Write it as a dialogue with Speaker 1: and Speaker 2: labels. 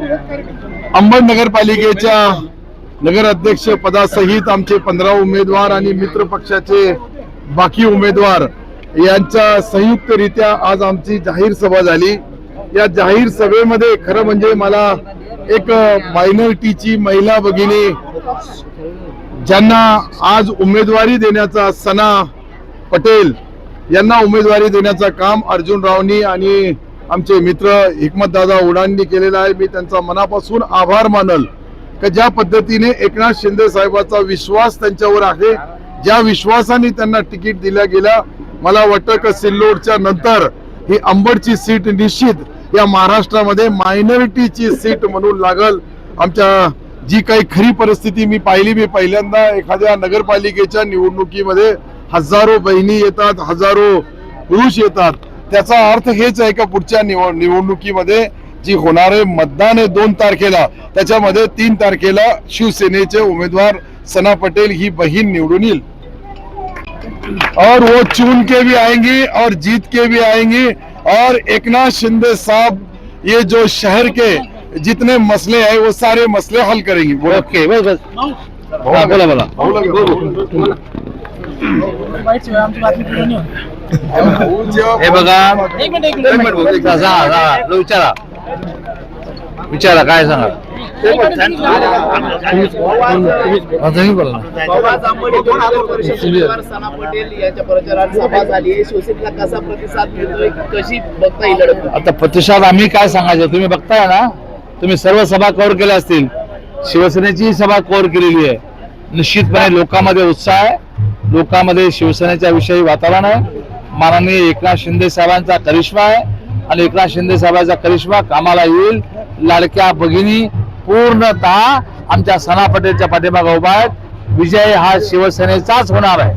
Speaker 1: अंबड नगरपालिकेच्या नगर अध्यक्ष पदासहित आमचे पंधरा उमेदवार आणि मित्र पक्षाचे बाकी उमेदवार यांच्या संयुक्तरित्या आज आमची जाहीर सभा झाली. या जाहीर सभेमध्ये खरं म्हणजे मला एक मायनॉरिटीची महिला भगिनी ज्यांना आज उमेदवारी देण्याचा सना पटेल यांना उमेदवारी देण्याचं काम अर्जुन रावनी आणि आमचे मित्र हिकमतदादा उडांनी केलेला आहे. मी त्यांचा मनापासून आभार मानल. का ज्या पद्धतीने एकनाथ शिंदे साहेबाचा विश्वास त्यांच्यावर आहे ज्या विश्वासाने त्यांना तिकीट दिल्या गेल्या मला वाटतं का सिल्लोडच्या नंतर ही अंबडची सीट निश्चित या महाराष्ट्रामध्ये मायनॉरिटीची सीट म्हणून लागल. आमच्या जी काही खरी परिस्थिती मी पाहिली मी पहिल्यांदा एखाद्या नगरपालिकेच्या निवडणुकीमध्ये हजारो बहिणी येतात हजारो पुरुष येतात. त्याचा अर्थ हेच आहे का पुढच्या निवड निवडणुकीमध्ये जी होणारे मतदान आहे दोन तारखेला. त्याच्यामध्ये तीन तारखेला शिवसेनेचे उमेदवार सना पटेल ही बहीण निवडून येईल. और वो चुन के भी आएंगी और जीत के भी आएंगी. और एकनाथ शिंदे साहब ये जो शहर के जितने मसले हैं वो सारे मसले हल करेंगी. बोलो।
Speaker 2: ओके बस बस. बोला. बोला. हे बघा. विचारा. विचारा काय सांगा? आता प्रतिसाद आम्ही काय सांगायचं? तुम्ही बघताय ना? तुम्ही सर्व सभा कव्हर केल्या असतील. शिवसेनेची सभा कव्हर केलेली आहे. निश्चितपणे लोकांमध्ये उत्साह आहे. लोकांमध्ये शिवसेनेच्या विषयी वातावरण आहे. माननीय एकनाथ शिंदे साहेबांचा करिश्मा आहे आणि एकनाथ शिंदे साहेबांचा करिश्मा कामाला येईल. लाडक्या भगिनी पूर्णतः आमच्या सना पटेलच्या पाठीमागे उभा आहेत. विजय हा शिवसेनेचाच होणार आहे.